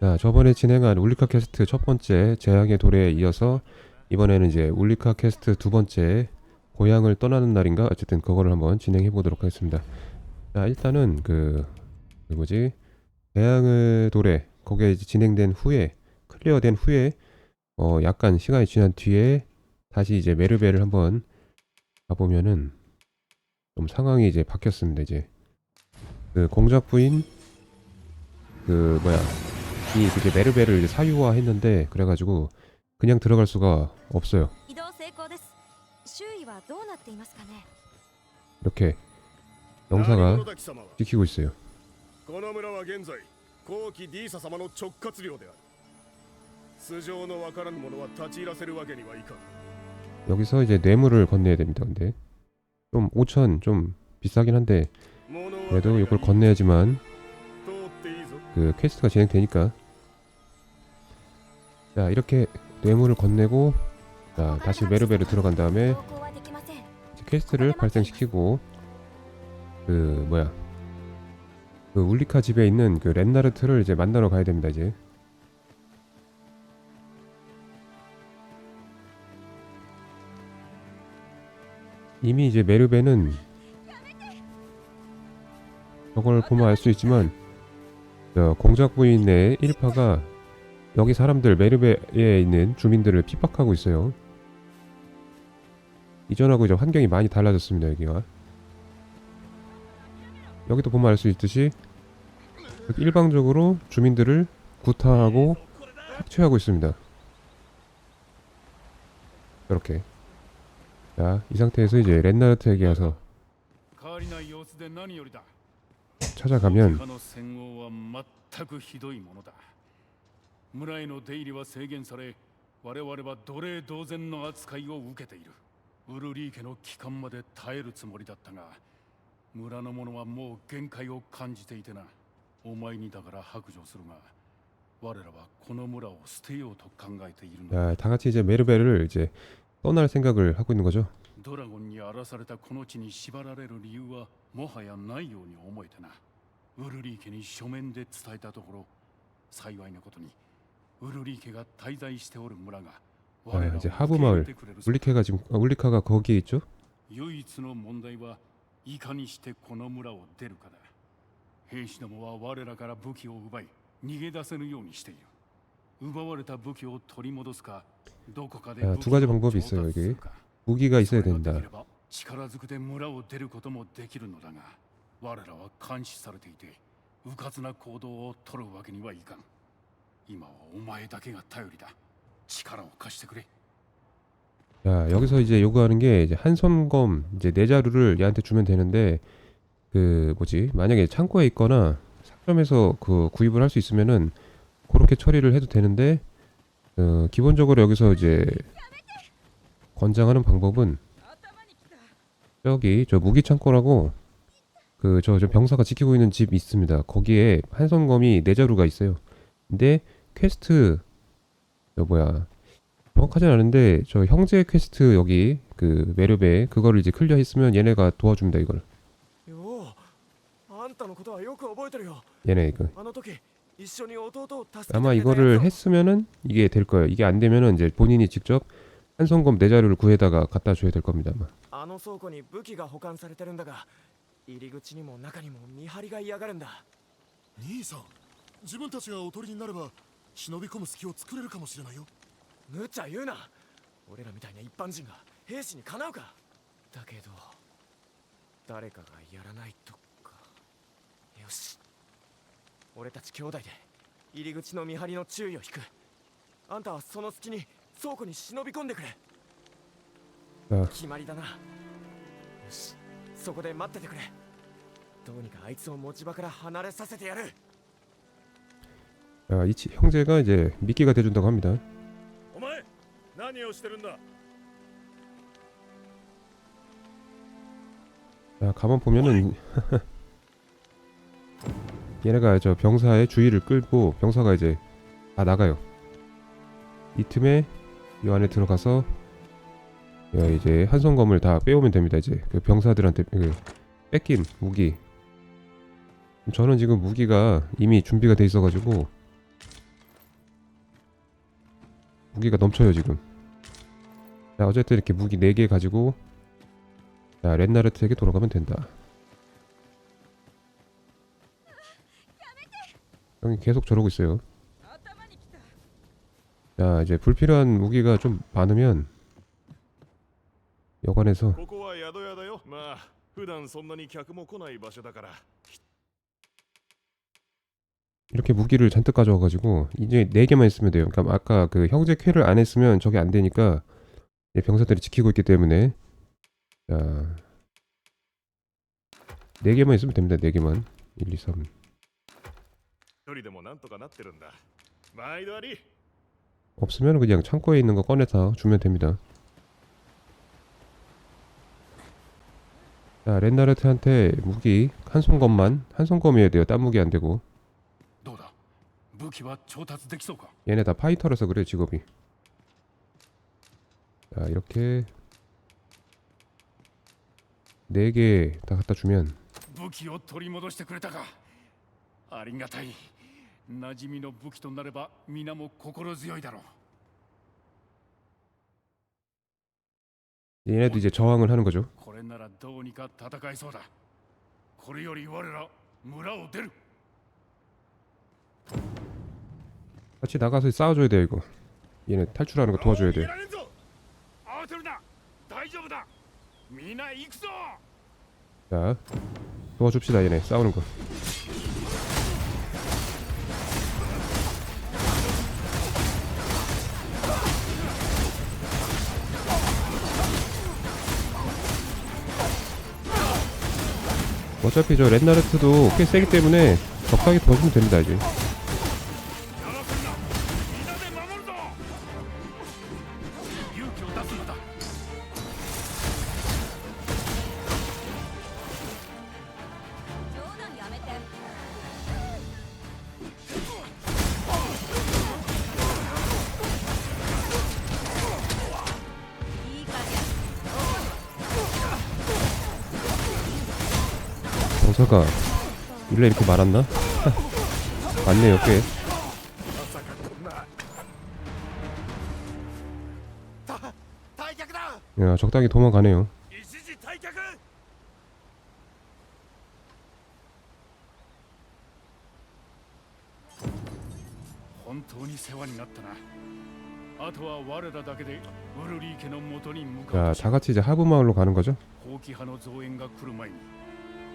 자, 저번에 진행한 울리카 캐스트 첫 번째 재앙의 도래에 이어서 이번에는 이제 울리카 캐스트 두 번째 고향을 떠나는 날인가 어쨌든 그거를 한번 진행해 보도록 하겠습니다. 자, 일단은 그, 그 뭐지? 재앙의 도래 거기에 진행된 후에 클리어된 후에 어 약간 시간이 지난 뒤에 다시 이제 메르베를 한번 가보면은 좀 상황이 이제 바뀌었습니다. 이제 그 공작 부인 그 뭐야 이 그게 메르베를 사유화 했는데 그래가지고 그냥 들어갈 수가 없어요. 이렇게 영사가 지키고 있어요. 여기서 이제 뇌물을 건네야 됩니다. 근데 좀 5천 좀 비싸긴 한데 그래도 이걸 건네야지만 그 퀘스트가 진행되니까 자 이렇게 뇌물을 건네고 자 다시 메르베르 들어간 다음에 이제 퀘스트를 발생시키고 그 뭐야 그 울리카 집에 있는 그 렌나르트를 이제 만나러 가야 됩니다 이제 이미 이제 메르베는 저걸 보면 알 수 있지만 공작 부인의 1파가 여기 사람들 메르베에 있는 주민들을 핍박하고 있어요. 이전하고 이제 환경이 많이 달라졌습니다 여기가. 여기도 보면 알 수 있듯이 일방적으로 주민들을 구타하고 학취하고 있습니다. 이렇게. 자, 이 상태에서 이제 렌나르트에게 와서 찾아가면 村への出入りは制限され我々は奴隷同然の扱いを受けているウルリー家の帰還まで耐えるつもりだったが村の者はもう限界を感じていてなお前にだから白状するが我らはこの村を捨てようと考えているのだ 자, 다 같이 이제 메르베를 이제 떠날 생각을 하고 있는 거죠 ドラゴンに荒らされたこの地に縛られる理由はもはやないように思えてなウルリー家に書面で伝えたところ幸いなことに 아, 이제 하부 마을 受け入れてくれるそうだ 울리카가 지금 아, 울리카가 거기에 있죠 唯一の問題はいかにしてこの村を出るかだ兵士どもは我らから武器を奪い逃げ出せぬようにしている奪われた武器を取り戻すかどこかで 아, 武器 두 가지 を 방법이 調 있어요 達する 여기 か 무기가 있어야 それがで 된다 きれば力ずくで村を出ることもできるのだが我らは監視されていて迂闊な行動を取るわけにはいかん 今はお前だけが頼りだ力を貸してくれ 자 여기서 이제 요구하는 게 이제 한손검 이제 네 자루를 얘한테 주면 되는데 그 뭐지 만약에 창고에 있거나 상점에서 그 구입을 할 수 있으면은 그렇게 처리를 해도 되는데 어, 기본적으로 여기서 이제 권장하는 방법은 저기 저 무기 창고라고 그 저 저 병사가 지키고 있는 집 있습니다. 거기에 한손검이 네 자루가 있어요. 근데 퀘스트 저 뭐야. 정확하진 않은데 저 형제 퀘스트 여기 그 매료배 그거를 이제 클리어했으면 얘네가 도와줍니다 이걸. 얘네 이거. 아마 이거를 했으면은 이게 될 거예요. 이게 안 되면은 이제 본인이 직접 한성검 내 네 자료를 구해다가 갖다 줘야 될 겁니다 아마. 忍び込む隙を作れるかもしれないよ。無茶言うな。俺らみたいな一般人が兵士にかなうか。だけど誰かがやらないとか。よし。俺たち兄弟で入り口の見張りの注意を引く。あんたはその隙に倉庫に忍び込んでくれ。자決まりだな。よし。そこで待っててくれ。どうにかあいつを持ち場から離れさせてやる 아, 이 치, 형제가 이제 미끼가 돼준다고 합니다. 자, 아, 가만 보면은 얘네가 저 병사의 주의를 끌고 병사가 이제 다 나가요. 이 틈에 이 안에 들어가서 야, 이제 한성검을 다 빼오면 됩니다. 이제 그 병사들한테 그 뺏긴 무기. 저는 지금 무기가 이미 준비가 돼 있어가지고 무기가 넘쳐요 지금 자 어쨌든 이렇게 무기 4개 가지고 자 렌나르트에게 돌아가면 된다 형이 계속 저러고 있어요 자 이제 불필요한 무기가 좀 많으면 여관에서 ここは宿屋だよまあ普段そんなに客も来ない場所だから 이렇게 무기를 잔뜩 가져와가지고 이제 4개만 있으면 돼요 그러니까 아까 그 형제 쾌를 안 했으면 저게 안 되니까 이제 병사들이 지키고 있기 때문에 자 4개만 있으면 됩니다 4개만 1, 2, 3 一人でもなんとかなってるんだ毎度あり 없으면 그냥 창고에 있는 거 꺼내서 주면 됩니다. 자, 렌나르트한테 무기 한 손검만 한 손검이어야 돼요. 딴 무기 안 되고. 얘네 다 파이터라서 그래 직업이. 자 이렇게 4개 다 갖다 주면 얘네도 이제 저항을 하는 거죠. 같이 나가서 싸워줘야 돼 이거. 얘네 탈출하는 거 도와줘야 돼 자, 도와줍시다 얘네. 싸우는 거. 어차피 저 렛나르트도 꽤 세기 때문에 적당히 도와주면 됩니다 이제. 아까 원래 이렇게 말았나? 맞네요 꽤 야, 적당히 도망가네요. 자, 다같이 이제 하부 마을로 가는 거죠?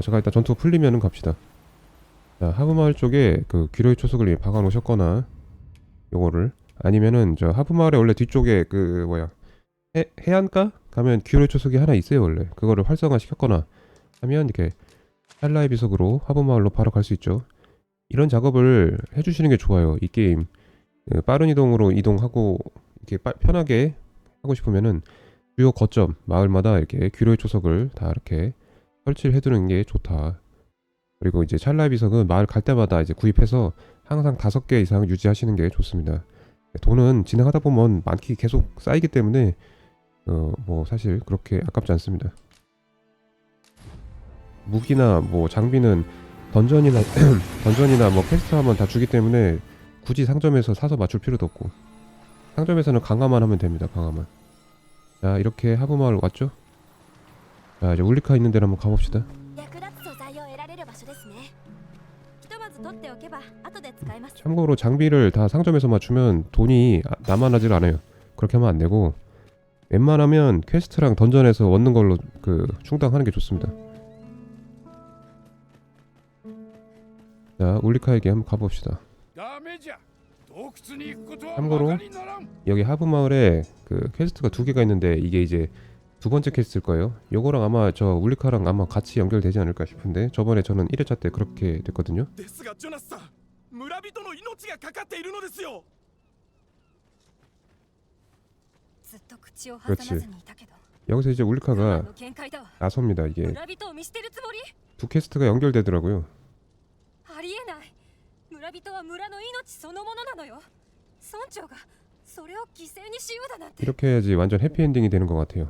제가 일단 전투 풀리면은 갑시다. 자, 하부마을 쪽에 그 귀로의 초속을 박아 놓으셨거나 요거를 아니면은 저 하부마을의 원래 뒤쪽에 그 뭐야 해, 해안가 가면 귀로의 초속이 하나 있어요 원래 그거를 활성화 시켰거나 하면 이렇게 찰나의 비석으로 하부마을로 바로 갈 수 있죠. 이런 작업을 해주시는 게 좋아요. 이 게임 그 빠른 이동으로 이동하고 이렇게 빠- 편하게 하고 싶으면은 주요 거점 마을마다 이렇게 귀로의 초석을 다 이렇게 설치를 해두는 게 좋다. 그리고 이제 찰나의 비석은 마을 갈 때마다 이제 구입해서 항상 다섯 개 이상 유지하시는 게 좋습니다. 돈은 진행하다 보면 많기 계속 쌓이기 때문에 어 뭐 사실 그렇게 아깝지 않습니다. 무기나 뭐 장비는 던전이나 던전이나 뭐 퀘스트 하면 다 주기 때문에 굳이 상점에서 사서 맞출 필요도 없고 상점에서는 강화만 하면 됩니다 강화만 자 이렇게 하부마을 왔죠 자 이제 울리카 있는 데로 한번 가봅시다. 참고로 장비를 다 상점에서 맞추면 돈이 남아나질 않아요. 그렇게 하면 안 되고 웬만하면 퀘스트랑 던전에서 얻는 걸로 그 충당하는 게 좋습니다. 자 울리카에게 한번 가봅시다. 참고로 여기 하부 마을에 그 퀘스트가 두 개가 있는데 이게 이제 두 번째 퀘스트일 거예요. 요거랑 아마 저 울리카랑 아마 같이 연결되지 않을까 싶은데 저번에 저는 1회차 때 그렇게 됐거든요. ですがジョナスさん村人の命がかかっているのですよ ずっと口を挟まずにいたけど 여기서 이제 我慢 울리카가 の限界だわ 나섭니다. 이게 村人を見捨てるつもり 두 캐스트가 연결되더라고요. ありえない村人は村の命そのものなのよ村長がそれを犠牲にしようだなんて 이렇게 해야지 완전 해피엔딩이 되는 것 같아요.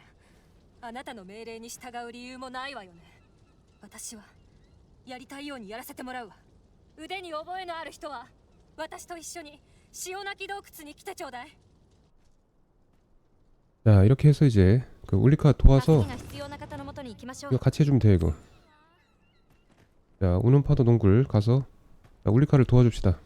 あなたの命令に従う理由もないわよね私はやりたいようにやらせてもらうわ腕に覚えのある人は私と一緒に潮泣き洞窟に来てちょうだい 자 이렇게 해서 이제 그 울리카 도와서 が必要な方のもとに行きましょ 이거 같이 해주면 돼 이거. 자 우는 파도 동굴 가서 자, 울리카를 도와줍시다.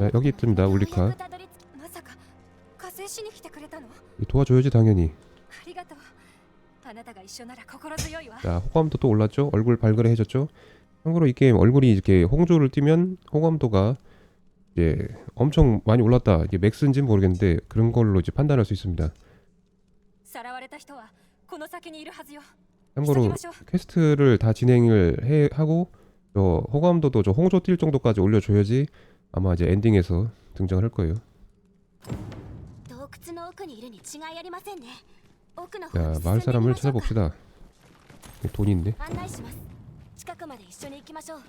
네, 여기 있습니다. 울리카. 도와줘야지 당연히. 자, 호감도 또 올랐죠? 얼굴 발그레해졌죠? 참고로 이 게임 얼굴이 이렇게 홍조를 띄면 호감도가 이제 엄청 많이 올랐다. 이게 맥스인지 모르겠는데 그런 걸로 이제 판단할 수 있습니다. 참고로 퀘스트를 다 진행을 해 하고 저 호감도도 저 홍조 뛸 정도까지 올려줘야지 아마 이제 엔딩에서 등장을 할 거예요. 야, 마을 사람을 찾아봅시다. 돈인데.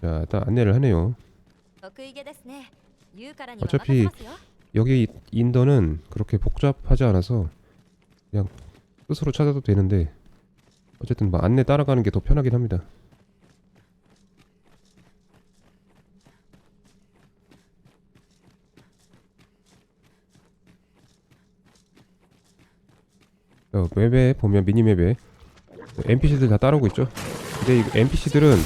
야, 일단 안내를 하네요. 어차피 여기 인더는 그렇게 복잡하지 않아서 그냥 스스로 찾아도 되는데 어쨌든 뭐 안내 따라가는 게 더 편하긴 합니다. 어, 맵에 보면 미니맵에 NPC들 다 따라오고 있죠. 근데 이 NPC들은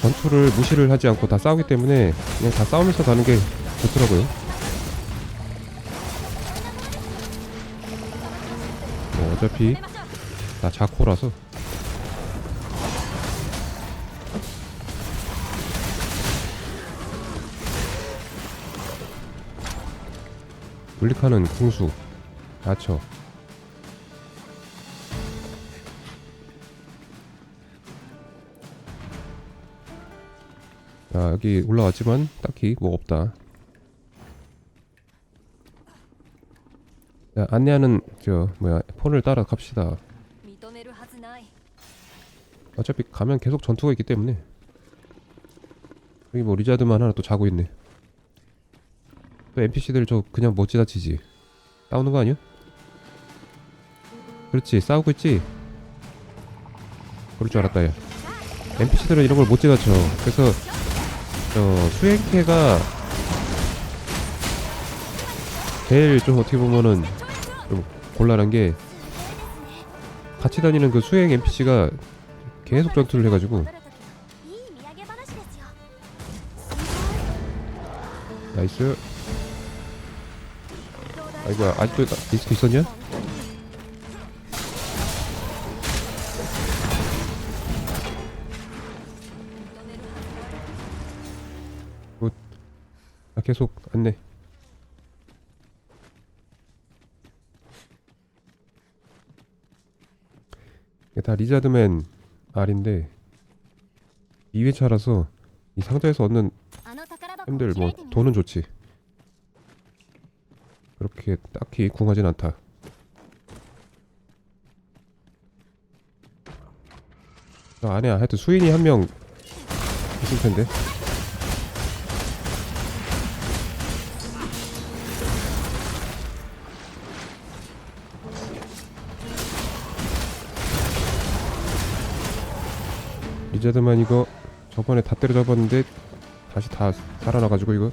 전투를 무시를 하지 않고 다 싸우기 때문에 그냥 다 싸우면서 가는 게 좋더라고요. 뭐 어차피 다 자코라서 울리카는 궁수 다쳐 자 여기 올라왔지만 딱히 뭐 없다. 자 안내하는 저 뭐야 폰을 따라 갑시다. 어차피 가면 계속 전투가 있기 때문에. 여기 뭐 리자드만 하나 또 자고 있네. 또 NPC들 저 그냥 못 지다치지. 싸우는 거 아니야? 그렇지 싸우고 있지? 그럴 줄 알았다 야. NPC들은 이런 걸 못 지나쳐. 그래서 저 수행캐가 제일 좀 어떻게 보면은 좀 곤란한 게 같이 다니는 그 수행 NPC가 계속 전투를 해가지고 나이스 아이고야 아직도 리스크 있었냐? 아 계속 안내. 이게 다 리자드맨 알인데 2회차라서 이 상자에서 얻는 햄들 뭐 돈은 좋지. 그렇게 딱히 궁하진 않다. 아, 아니야. 하여튼 수인이 한 명 있을 텐데. 리자드만 이거 저번에 다 때려잡았는데 다시 다 살아나가지고 이거.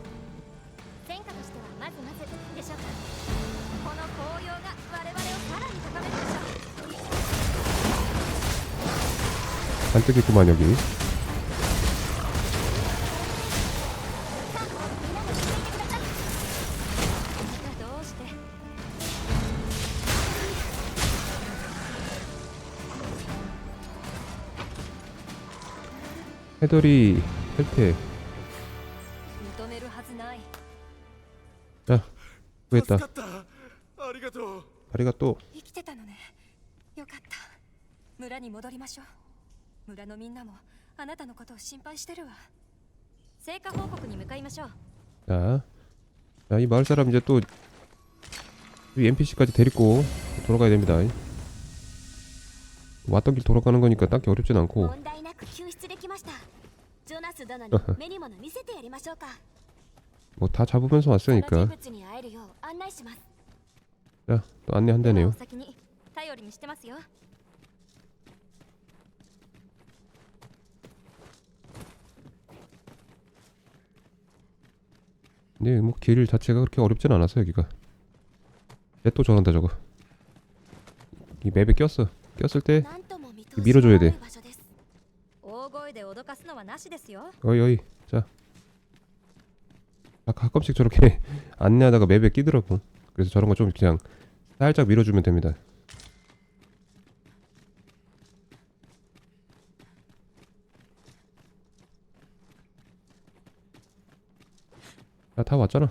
안 뜨겠구만 여기. 해덜이 탈퇴 認めるはずない 자 助 구했다 かったありがとう 다리가 또 生きてたのねよかった村に戻りましょう村のみんなもあなたのことを心配してるわ成果報告に向かいましょう 자, 자, 이 마을 사람 이제 또 이 NPC까지 데리고 돌아가야 됩니다. 왔던 길 돌아가는 거니까 딱히 어렵진 않고 問題なく救出できましたジョナス 殿に目に物見せてやりましょうか 뭐 다 잡으면서 その人 왔으니까 物に会えるよう案内します 자, 또 お 안내한다네요. 先に頼りにしてますよ 근데 뭐 길 자체가 그렇게 어렵진 않았어 여기가. 얘또 저런다 저거. 이 맵에 꼈어. 꼈을 때 なんとも見通し 밀어줘야 돼 のある場所です大 声で脅かすのはなしですよ 어이 어이 자. 아, 가끔씩 저렇게 안내하다가 맵에 끼더라고. 그래서 저런 거 좀 그냥 살짝 밀어주면 됩니다. 야, 다 왔잖아.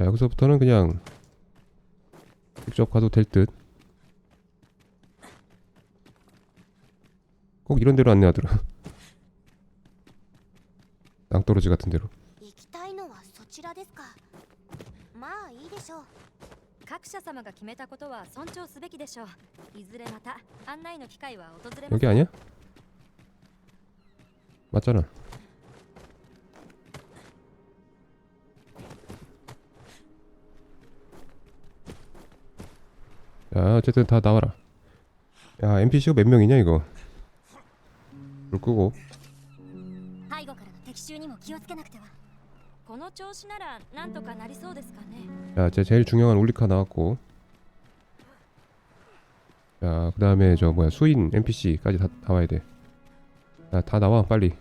야, 여기서부터는 그냥 직접 가도 될 듯. 꼭 이런 데로 안내하더라. 낭떠러지 같은 데로. 行きたいのはそちらですかまあいいでしょう各社様が決めたことは尊重すべきでしょういずれまた案内の機会は訪れます 여기 아니야? 맞잖아. 야, 어쨌든 다 나와라. 야, NPC가 몇 명이냐 이거? 불 끄고. 背後からの敵襲にも気をつけなくてはこの調子ならなんとかなりそうですかね 야, 제 제일 중요한 울리카 나왔고. 자, 그다음에 저 뭐야 수인 NPC까지 다 나와야 돼. 야, 다 나와 빨리.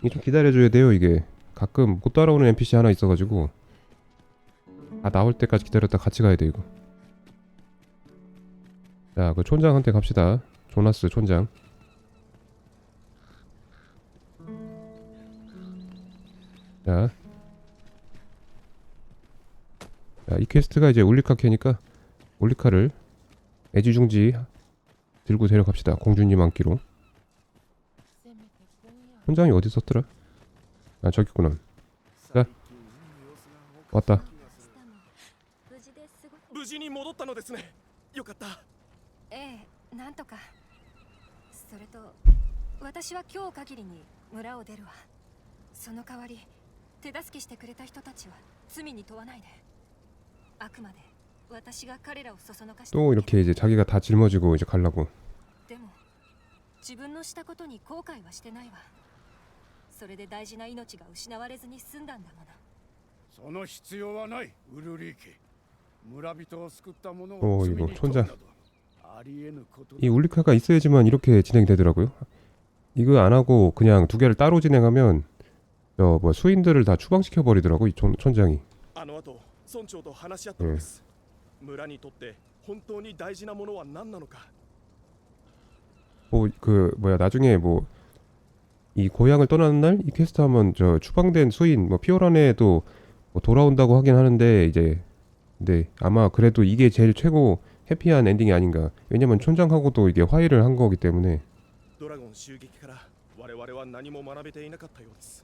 이게 좀 기다려줘야 돼요 이게. 가끔 못 따라오는 NPC 하나 있어가지고. 다 나올 때까지 기다렸다 같이 가야 돼 이거. 자, 그 촌장한테 갑시다. 조나스 촌장. 자. 자, 이 퀘스트가 이제 올리카 캐니까 올리카를 애지중지 들고 데려갑시다. 공주님 안기로. 혼장이 어디 있었더라? 아 저기 있구나. 자, 왔다. 無事ですごく無事に戻ったのですねよかったええなんとかそれと私は今日限りに村を出るわその代わり 手助けしてくれた人たちは罪に問わないであくまで私が彼らをそそのかした 또 이렇게 이제 자기가 다 짊어지고 이제 가려고. でも自分のしたことに後悔はしてないわそれで大事な命が失われずに済んだんだものその必要はないウルリー家村人を救った者おーを罪に 이거 問う 촌장 などありえぬことだ 이 올리카가 있어야지만 이렇게 진행이 되더라고요. 이거 안 하고 그냥 두 개를 따로 진행하면 저 뭐 수인들을 다 추방시켜 버리더라고 이 촌, 촌장이. あの後村長と話し合ったのです、村にとって本当に大事なものは何なのか 뭐 그 뭐야 나중에 뭐 이 고향을 떠나는 날 이 퀘스트 하면 저 추방된 수인 뭐 피오란에도 뭐 돌아온다고 하긴 하는데 이제 근데 아마 그래도 이게 제일 최고 해피한 엔딩이 아닌가 왜냐면 촌장하고도 이게 화해를 한 거기 때문에 ドラゴン襲撃から我々は何も学べていなかったようです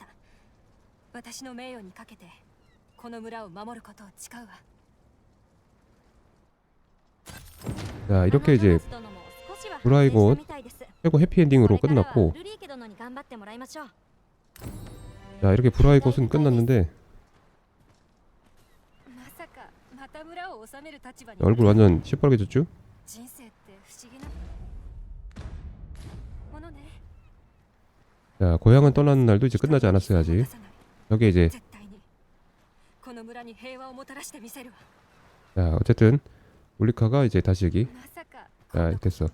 私の名誉にかけてこの村を守ることを誓うわ 자 이렇게 이제 あのドーナツ殿も少しはフライゴ反省したみたいです 최고 해피엔딩으로 これからは 끝났고 ルリー家殿に頑張ってもらいましょう 자 이렇게 브라이곳은 끝났는데 まさかまた村を治める立場に 얼굴 완전 시뻘개졌죠? 人生って不思議なものね 자 고향을 떠나는 날도 이제 끝나지 않았어요 아직 여기 이제 자 어쨌든 올리카가 이제 다시 여기. 자 됐어.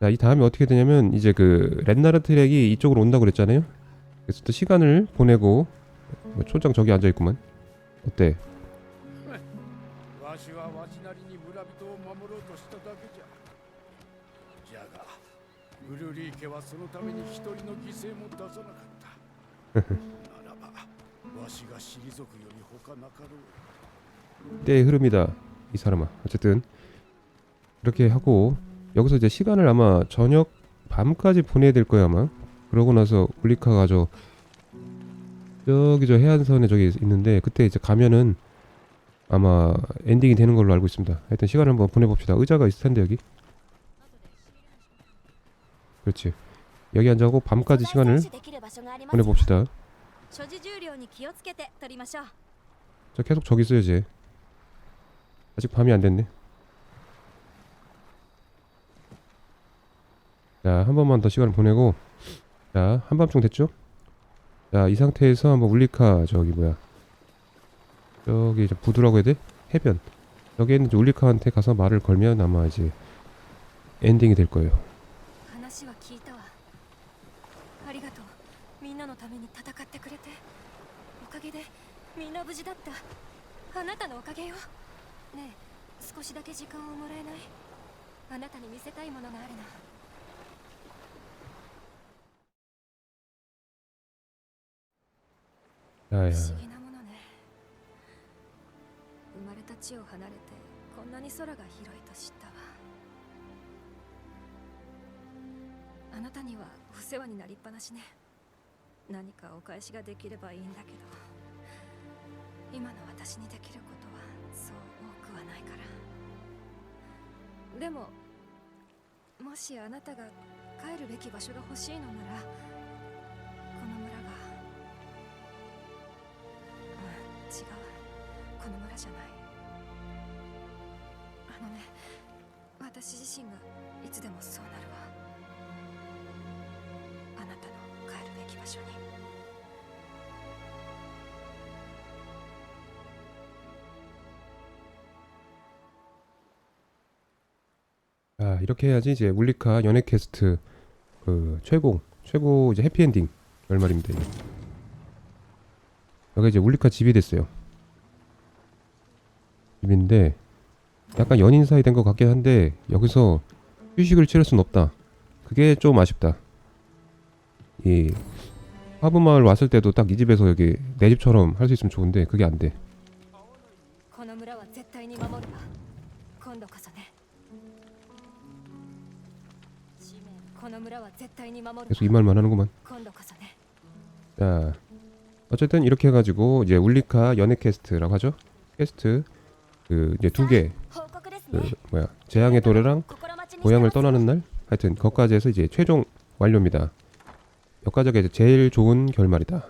자 이 다음에 어떻게 되냐면 이제 그 렌나르 트랙이 이쪽으로 온다고 그랬잖아요. 그래서 또 시간을 보내고 뭐 초장 저기 앉아있구만. 어때? 때의 네, 흐름이다 이 사람아. 어쨌든 이렇게 하고 여기서 이제 시간을 아마 저녁 밤까지 보내야 될 거야 아마. 그러고 나서 울리카가 저 저기 저 해안선에 저기 있는데 그때 이제 가면은 아마 엔딩이 되는 걸로 알고 있습니다. 하여튼 시간을 한번 보내봅시다. 의자가 있을 텐데 여기. 그렇지. 여기 앉아고 밤까지 시간을 보내봅시다. 所持重量に気をつけて取りましょう 저 계속 저기 있어요 쟤 아직 밤이 안 됐네 자 한 번만 더 시간을 보내고 자 한밤중 됐죠 자 이 상태에서 한번 울리카 저기 뭐야 저기 저 부두라고 해야 돼? 해변 여기 있는 이제 울리카한테 가서 말을 걸면 아마 이제 엔딩이 될 거예요 話は聞いた みんなのために戦ってくれておかげでみんな無事だった。あなたのおかげよ。ねえ少しだけ時間をもらえない？あなたに見せたいものがあるの。야야不思議なものね。生まれた地を離れてこんなに空が広いと知ったわ。あなたにはお世話になりっぱなしね何かお返しができればいいんだけど今の私にできることはそう多くはないから。でももしあなたが帰るべき場所が欲しいのならこの村がうん違う。この村じゃない。あのね私自身がいつでもそうなるわ。 아 이렇게 해야지 이제 울리카 연애 캐스트 그 최고 최고 이제 해피엔딩 결말입니다 이게. 여기 이제 울리카 집이 됐어요. 집인데 약간 연인 사이 된 것 같긴 한데 여기서 휴식을 치를 순 없다. 그게 좀 아쉽다. 이 화부 마을 왔을 때도 딱 이 집에서 여기 내 집처럼 할 수 있으면 좋은데 그게 안 돼 계속 이 말만 하는구만. 자, 어쨌든 이렇게 해가지고 이제 울리카 연애 캐스트라고 하죠. 캐스트 그 이제 두 개, 그 뭐야 재앙의 도래랑 고향을 떠나는 날. 하여튼 거까지 해서 이제 최종 완료입니다. 여기까지가 이제 제일 좋은 결말이다.